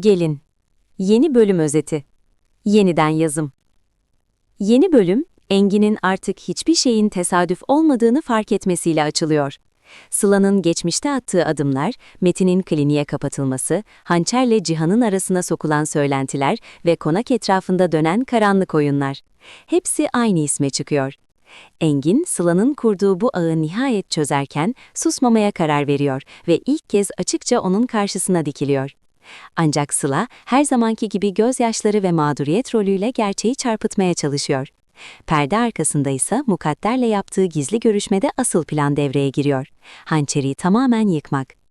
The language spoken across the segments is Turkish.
Gelin. Yeni bölüm özeti. Yeniden yazım. Yeni bölüm, Engin'in artık hiçbir şeyin tesadüf olmadığını fark etmesiyle açılıyor. Sıla'nın geçmişte attığı adımlar, Metin'in kliniğe kapatılması, hançerle Cihan'ın arasına sokulan söylentiler ve konak etrafında dönen karanlık oyunlar. Hepsi aynı isme çıkıyor. Engin, Sıla'nın kurduğu bu ağı nihayet çözerken susmamaya karar veriyor ve ilk kez açıkça onun karşısına dikiliyor. Ancak Sıla her zamanki gibi gözyaşları ve mağduriyet rolüyle gerçeği çarpıtmaya çalışıyor. Perde arkasında ise Mukadder'le yaptığı gizli görüşmede asıl plan devreye giriyor. Hançeri tamamen yıkmak.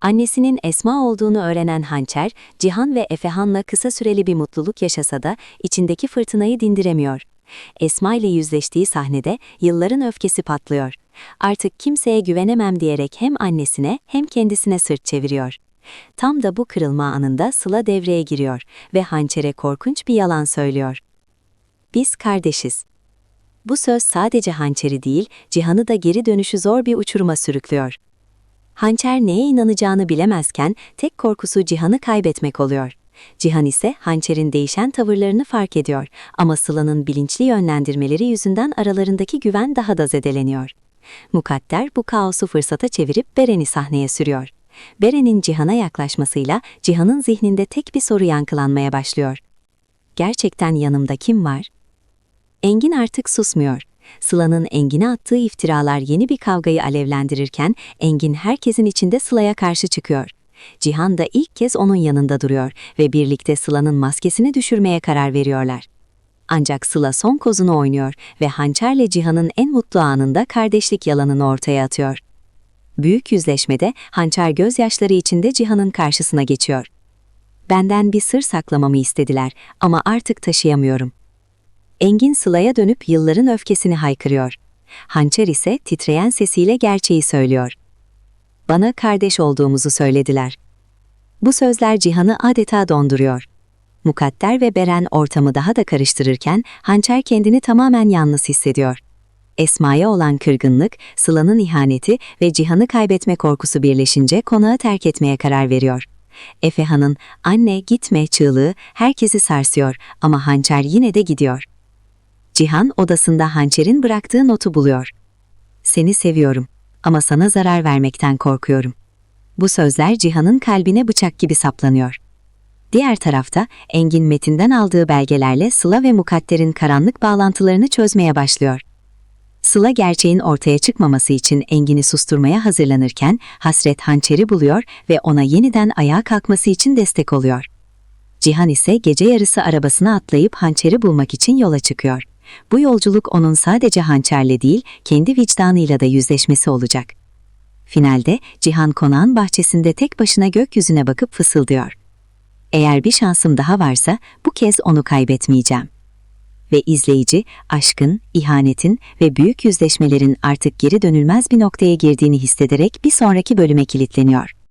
Annesinin Esma olduğunu öğrenen Hançer, Cihan ve Efehan'la kısa süreli bir mutluluk yaşasa da içindeki fırtınayı dindiremiyor. Esma ile yüzleştiği sahnede yılların öfkesi patlıyor. Artık kimseye güvenemem diyerek hem annesine hem kendisine sırt çeviriyor. Tam da bu kırılma anında Sıla devreye giriyor ve Hançer'e korkunç bir yalan söylüyor. Biz kardeşiz. Bu söz sadece Hançer'i değil, Cihan'ı da geri dönüşü zor bir uçuruma sürüklüyor. Hançer neye inanacağını bilemezken tek korkusu Cihan'ı kaybetmek oluyor. Cihan ise Hançer'in değişen tavırlarını fark ediyor ama Sıla'nın bilinçli yönlendirmeleri yüzünden aralarındaki güven daha da zedeleniyor. Mukadder bu kaosu fırsata çevirip Beren'i sahneye sürüyor. Beren'in Cihan'a yaklaşmasıyla Cihan'ın zihninde tek bir soru yankılanmaya başlıyor. Gerçekten yanımda kim var? Engin artık susmuyor. Sıla'nın Engin'e attığı iftiralar yeni bir kavgayı alevlendirirken Engin herkesin içinde Sıla'ya karşı çıkıyor. Cihan da ilk kez onun yanında duruyor ve birlikte Sıla'nın maskesini düşürmeye karar veriyorlar. Ancak Sıla son kozunu oynuyor ve Hançer'le Cihan'ın en mutlu anında kardeşlik yalanını ortaya atıyor. Büyük yüzleşmede Hançer gözyaşları içinde Cihan'ın karşısına geçiyor. Benden bir sır saklamamı istediler ama artık taşıyamıyorum. Engin Sıla'ya dönüp yılların öfkesini haykırıyor. Hançer ise titreyen sesiyle gerçeği söylüyor. Bana kardeş olduğumuzu söylediler. Bu sözler Cihan'ı adeta donduruyor. Mukadder ve Beren ortamı daha da karıştırırken Hançer kendini tamamen yalnız hissediyor. Esma'ya olan kırgınlık, Sıla'nın ihaneti ve Cihan'ı kaybetme korkusu birleşince konağı terk etmeye karar veriyor. Efehan'ın anne gitme çığlığı herkesi sarsıyor ama Hançer yine de gidiyor. Cihan odasında Hançer'in bıraktığı notu buluyor. Seni seviyorum ama sana zarar vermekten korkuyorum. Bu sözler Cihan'ın kalbine bıçak gibi saplanıyor. Diğer tarafta Engin Metin'den aldığı belgelerle Sıla ve Mukadder'in karanlık bağlantılarını çözmeye başlıyor. Sıla gerçeğin ortaya çıkmaması için Engin'i susturmaya hazırlanırken Hasret hançeri buluyor ve ona yeniden ayağa kalkması için destek oluyor. Cihan ise gece yarısı arabasına atlayıp hançeri bulmak için yola çıkıyor. Bu yolculuk onun sadece hançerle değil, kendi vicdanıyla da yüzleşmesi olacak. Finalde Cihan konağın bahçesinde tek başına gökyüzüne bakıp fısıldıyor. Eğer bir şansım daha varsa bu kez onu kaybetmeyeceğim. Ve izleyici, aşkın, ihanetin ve büyük yüzleşmelerin artık geri dönülmez bir noktaya girdiğini hissederek bir sonraki bölüme kilitleniyor.